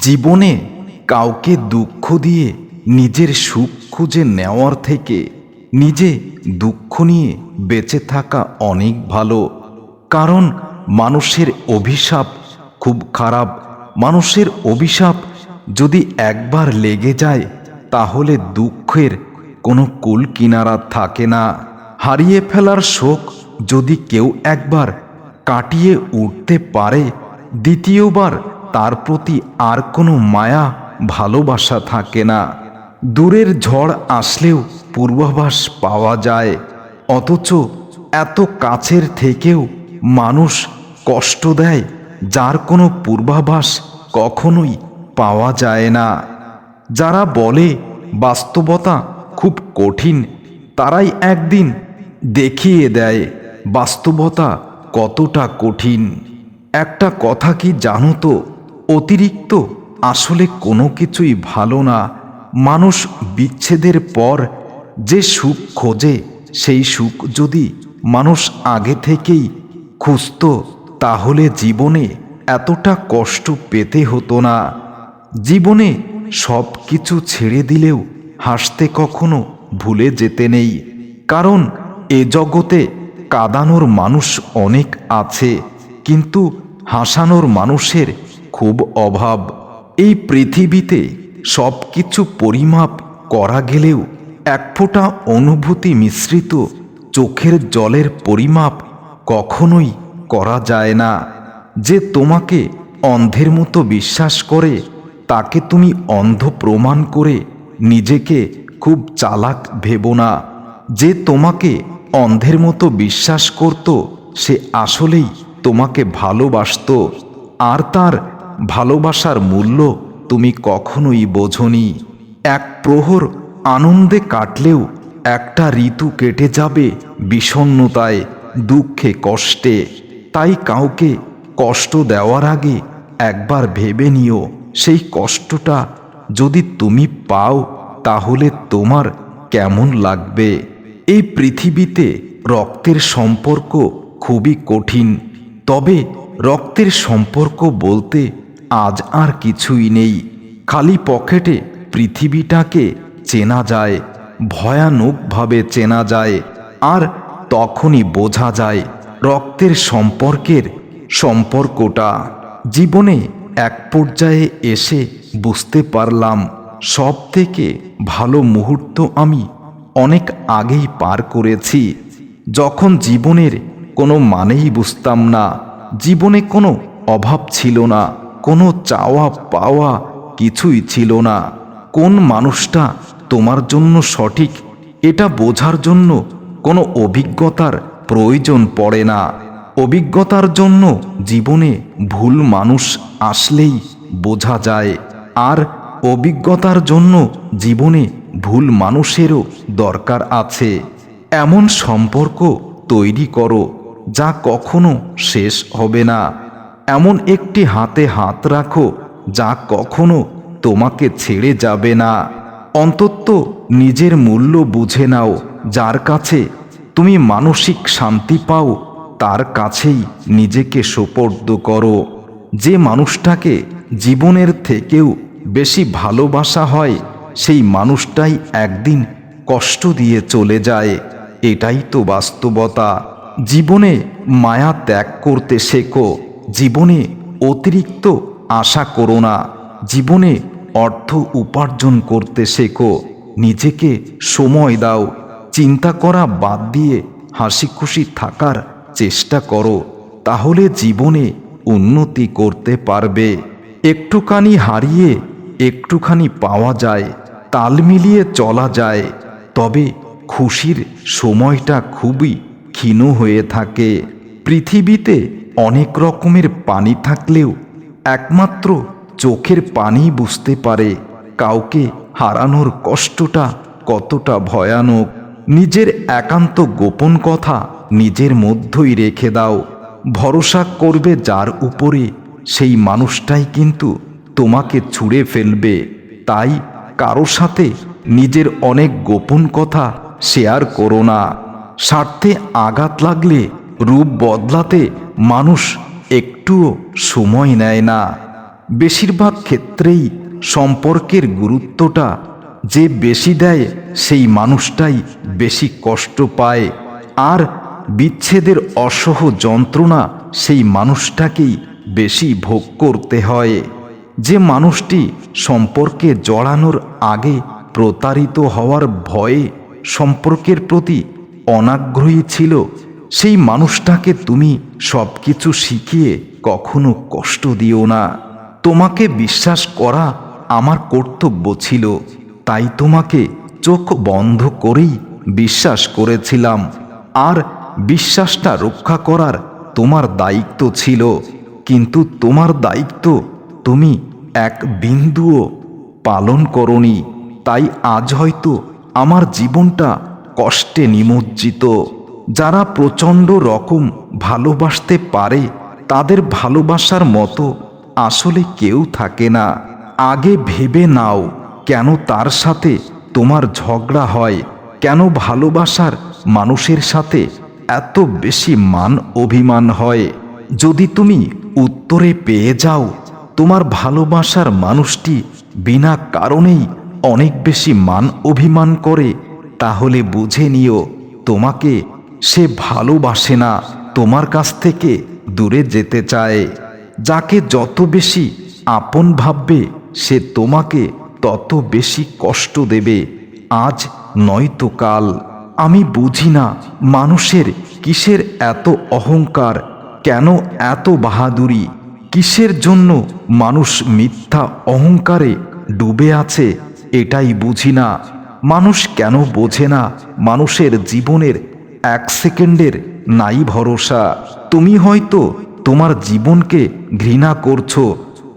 জীবনে কাউকে দুঃখ দিয়ে নিজের সুখ খুঁজে নেওয়ার থেকে নিজে দুঃখ নিয়ে বেঁচে থাকা অনেক ভালো। কারণ মানুষের অভিশাপ খুব খারাপ। মানুষের অভিশাপ যদি একবার লেগে যায়, তাহলে দুঃখের কোনো কুল কিনারা থাকে না। হারিয়ে ফেলার শোক যদি কেউ একবার কাটিয়ে উঠতে পারে, দ্বিতীয়বার তার প্রতি আর কোনো মায়া, ভালোবাসা থাকে না। দূরের ঝড় আসলেও পূর্বাভাস পাওয়া যায়। অথচ এত কাছের থেকেও মানুষ কষ্ট দেয়, যার কোনো পূর্বাভাস কখনোই পাওয়া যায় না। যারা বলে বাস্তবতা খুব কঠিন, তারাই একদিন দেখিয়ে দেয় বাস্তবতা কতটা কঠিন। একটা কথা কি জানো তো? অতিরিক্ত আসলে কোনো কিছুই ভালো না। মানুষ বিচ্ছেদের পর যে সুখ খোঁজে, সেই সুখ যদি মানুষ আগে থেকেই খুঁজত, তাহলে জীবনে এতটা কষ্ট পেতে হতো না। জীবনে সব কিছু ছেড়ে দিলেও হাসতে কখনো ভুলে যেতে নেই। কারণ এ জগতে কাঁদানোর মানুষ অনেক আছে, কিন্তু হাসানোর মানুষের খুব অভাব। এই পৃথিবীতে সব কিছু পরিমাপ করা গেলেও এক ফোঁটা অনুভূতি মিশ্রিত চোখের জলের পরিমাপ কখনোই করা যায় না। যে তোমাকে অন্ধের মতো বিশ্বাস করে, তাকে তুমি অন্ধ প্রমাণ করে নিজেকে খুব চালাক ভেবো না। যে তোমাকে অন্ধের মতো বিশ্বাস করত, সে আসলেই তোমাকে ভালোবাসত। আর তার ভালোবাসার মূল্য তুমি কখনোই বোঝনি। এক প্রহর আনন্দে কাটলেও একটা ঋতু কেটে যাবে বিষণ্নতায় দুঃখে, কষ্টে। তাই কাউকে কষ্ট দেওয়ার আগে একবার ভেবে নিও, সেই কষ্টটা যদি তুমি পাও, তাহলে তোমার কেমন লাগবে? এই পৃথিবীতে রক্তের সম্পর্ক খুবই কঠিন, তবে রক্তের সম্পর্ক বলতে আজ আর কিছুই নেই। খালি পকেটে পৃথিবীটাকে চেনা যায়, ভয়ানকভাবে চেনা যায়, আর তখনই বোঝা যায় রক্তের সম্পর্কের সম্পর্কটা। জীবনে এক পর্যায়ে এসে বুঝতে পারলাম সব থেকে ভালো মুহূর্ত আমি অনেক আগেই পার করেছি। যখন জীবনের কোনো মানেই বুঝতাম না, জীবনে কোনো অভাব ছিল না। কোনো চাওয়া পাওয়া কিছুই ছিল না। কোন মানুষটা তোমার জন্য সঠিক, এটা বোঝার জন্য কোনো অভিজ্ঞতার প্রয়োজন পড়ে না। অভিজ্ঞতার জন্য জীবনে ভুল মানুষ আসলেই বোঝা যায়। আর অভিজ্ঞতার জন্য জীবনে ভুল মানুষেরও দরকার আছে। এমন সম্পর্ক তৈরি করো যা কখনো শেষ হবে না। এমন একটি হাতে হাত রাখো যা কখনো তোমাকে ছেড়ে যাবে না। অন্তত নিজের মূল্য বুঝে নাও, যার কাছে তুমি মানসিক শান্তি পাও, তার কাছেই নিজেকে সোপর্দ করো। যে মানুষটাকে জীবনের থেকেও বেশি ভালোবাসা হয়, সেই মানুষটাই একদিন কষ্ট দিয়ে চলে যায়। এটাই তো বাস্তবতা। জীবনে মায়া ত্যাগ করতে শেখো। জীবনে অতিরিক্ত আশা করো না। জীবনে অর্থ উপার্জন করতে শেখো। নিজেকে সময় দাও। চিন্তা করা বাদ দিয়ে হাসি খুশি থাকার চেষ্টা করো। তাহলে জীবনে উন্নতি করতে পারবে। একটুখানি হারিয়ে একটুখানি পাওয়া যায়। তাল মিলিয়ে চলা যায়। তবে খুশির সময়টা খুবই ক্ষীণ হয়ে থাকে। পৃথিবীতে অনেক রকমের পানি থাকলেও একমাত্র চোখের পানি বুঝতে পারে কাউকে হারানোর কষ্টটা কতটা ভয়ানক। নিজের একান্ত গোপন কথা নিজের মধ্যেই রেখে দাও। ভরসা করবে যার উপরে, সেই মানুষটাই কিন্তু তোমাকে ছুঁড়ে ফেলবে। তাই কারও সাথে নিজের অনেক গোপন কথা শেয়ার করো না। স্বার্থে আঘাত লাগলে রূপ বদলাতে মানুষ একটুও সময় নেয় না। বেশিরভাগ ক্ষেত্রেই সম্পর্কের গুরুত্বটা যে বেশি দেয়, সেই মানুষটাই বেশি কষ্ট পায়। আর বিচ্ছেদের অসহ যন্ত্রণা সেই মানুষটাকেই বেশি ভোগ করতে হয়। যে মানুষটি সম্পর্কে জড়ানোর আগে প্রতারিত হওয়ার ভয়ে সম্পর্কের প্রতি অনাগ্রহী ছিল সেই মানুষটাকে তুমি সব কিছু শিখিয়ে কখনো কষ্ট দিও না। তোমাকে বিশ্বাস করা আমার কর্তব্য ছিল। তাই তোমাকে চোখ বন্ধ করেই বিশ্বাস করেছিলাম। আর বিশ্বাসটা রক্ষা করার তোমার দায়িত্ব ছিল। কিন্তু তোমার দায়িত্ব তুমি এক বিন্দুও পালন করনি। তাই আজ হয়তো আমার জীবনটা কষ্টে নিমজ্জিত। যারা প্রচণ্ড রকম ভালোবাসতে পারে, তাদের ভালোবাসার মতো আসলে কেউ থাকে না। আগে ভেবে নাও কেন তার সাথে তোমার ঝগড়া হয়, কেন ভালোবাসার মানুষের সাথে এত বেশি মান অভিমান হয়। যদি তুমি উত্তরে পেয়ে যাও, তোমার ভালোবাসার মানুষটি বিনা কারণেই অনেক বেশি মান অভিমান করে, তাহলে বুঝে নিও তোমাকে সে ভালোবাসে না তোমার কাছ থেকে দূরে যেতে চায়। যাকে যত বেশি আপন ভাববে, সে তোমাকে তত বেশি কষ্ট দেবে। আজ নয়তো কাল। আমি বুঝি না মানুষের কিসের এত অহংকার, কেন এত বাহাদুরি? কিসের জন্য মানুষ মিথ্যা অহংকারে ডুবে আছে, এটাই বুঝি না। মানুষ কেন বোঝে না মানুষের জীবনের এক সেকেন্ডের নাই ভরসা। তুমি হয়তো তোমার জীবনকে ঘৃণা করছ।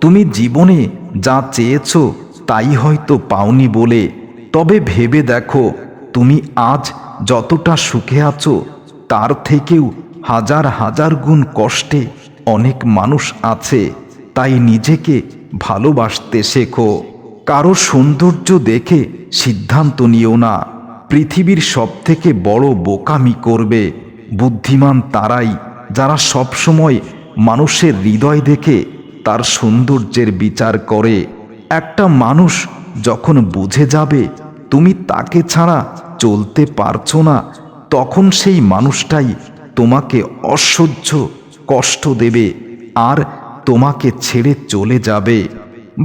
তুমি জীবনে যা চেয়েছো তাই হয়তো পাওনি বলে। তবে ভেবে দেখো, তুমি আজ যতটা সুখে আছো, তার থেকেও হাজার হাজার গুণ কষ্টে অনেক মানুষ আছে। তাই নিজেকে ভালোবাসতে শেখো। কারও সৌন্দর্য দেখে সিদ্ধান্ত নিও না। পৃথিবীর সব থেকে বড় বোকামি করবে বুদ্ধিমান তারাই যারা সবসময় মানুষের হৃদয় দেখে তার সৌন্দর্যের বিচার করে। একটা মানুষ যখন বুঝে যাবে তুমি তাকে ছাড়া চলতে পারছ না, তখন সেই মানুষটাই তোমাকে অসহ্য কষ্ট দেবে আর তোমাকে ছেড়ে চলে যাবে।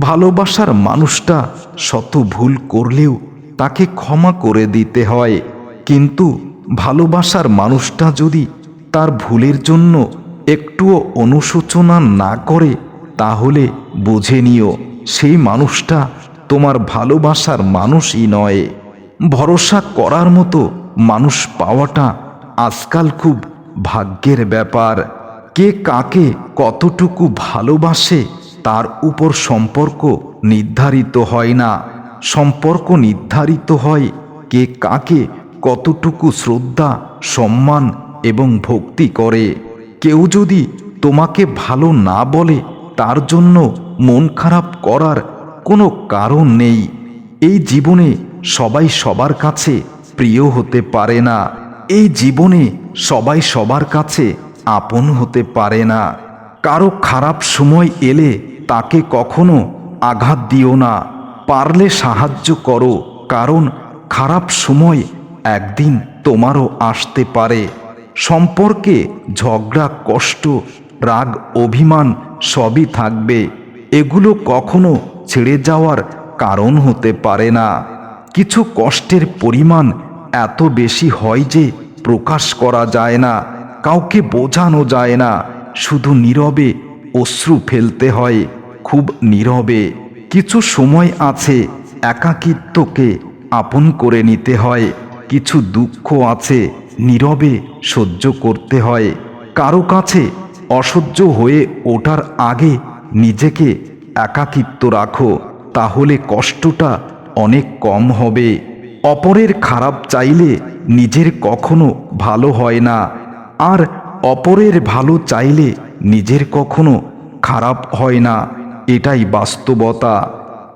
ভালোবাসার মানুষটা শত ভুল করলেও তাকে ক্ষমা করে দিতে হয়। কিন্তু ভালোবাসার মানুষটা যদি তার ভুলের জন্য একটুও অনুশোচনা না করে, তাহলে বুঝে নিও, সেই মানুষটা তোমার ভালোবাসার মানুষই নয়। ভরসা করার মতো মানুষ পাওয়াটা আজকাল খুব ভাগ্যের ব্যাপার। কে কাকে কতটুকু ভালোবাসে তার উপর সম্পর্ক নির্ধারিত হয় না। সম্পর্ক নির্ধারিত হয় কে কাকে কতটুকু শ্রদ্ধা, সম্মান এবং ভক্তি করে। কেউ যদি তোমাকে ভালো না বলে, তার জন্য মন খারাপ করার কোনো কারণ নেই। এই জীবনে সবাই সবার কাছে প্রিয় হতে পারে না। এই জীবনে সবাই সবার কাছে আপন হতে পারে না। কারও খারাপ সময় এলে তাকে কখনো আঘাত দিও না। পারলে সাহায্য করো, কারণ খারাপ সময় একদিন তোমারও আসতে পারে। সম্পর্কে ঝগড়া, কষ্ট, রাগ, অভিমান সবই থাকবে। এগুলো কখনো ছেড়ে যাওয়ার কারণ হতে পারে না। কিছু কষ্টের পরিমাণ এত বেশি হয় যে প্রকাশ করা যায় না, কাউকে বোঝানো যায় না। শুধু নীরবে অশ্রু ফেলতে হয়, খুব নীরবে। কিছু সময় আছে একাকিত্বকে আপন করে নিতে হয়, কিছু দুঃখ আছে নীরবে সহ্য করতে হয়। কারও কাছে অসহ্য হয়ে ওঠার আগে নিজেকে একাকিত্ব রাখো, তাহলে কষ্টটা অনেক কম হবে। অপরের খারাপ চাইলে নিজের কখনো ভালো হয় না, আর অপরের ভালো চাইলে নিজের কখনো খারাপ হয় না। এটাই বাস্তবতা।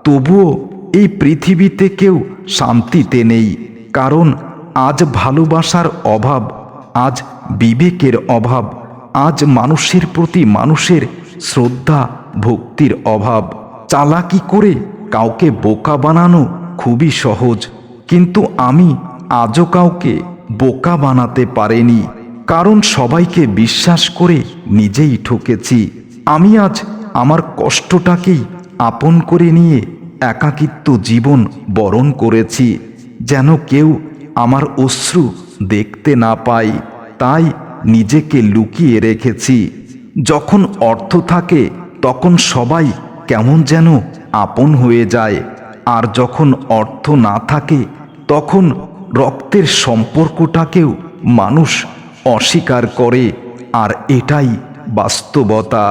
তবুও এই পৃথিবীতে কেউ শান্তিতে নেই, কারণ আজ ভালোবাসার অভাব, আজ বিবেকের অভাব, আজ মানুষের প্রতি মানুষের শ্রদ্ধা, ভক্তির অভাব। চালাকি করে কাউকে বোকা বানানো খুবই সহজ, কিন্তু আমি আজও কাউকে বোকা বানাতে পারিনি, কারণ সবাইকে বিশ্বাস করে নিজেই ঠকেছি। আমি আজ আমার কষ্টটাকেই আপন করে নিয়ে একাকিত্ব জীবন বরণ করেছি, যেন কেউ আমার অশ্রু দেখতে না পাই তাই নিজেকে লুকিয়ে রেখেছি। যখন অর্থ থাকে, তখন সবাই কেমন যেন আপন হয়ে যায়, আর যখন অর্থ না থাকে, তখন রক্তের সম্পর্কটাকেও মানুষ অস্বীকার করে, আর এটাই বাস্তবতা।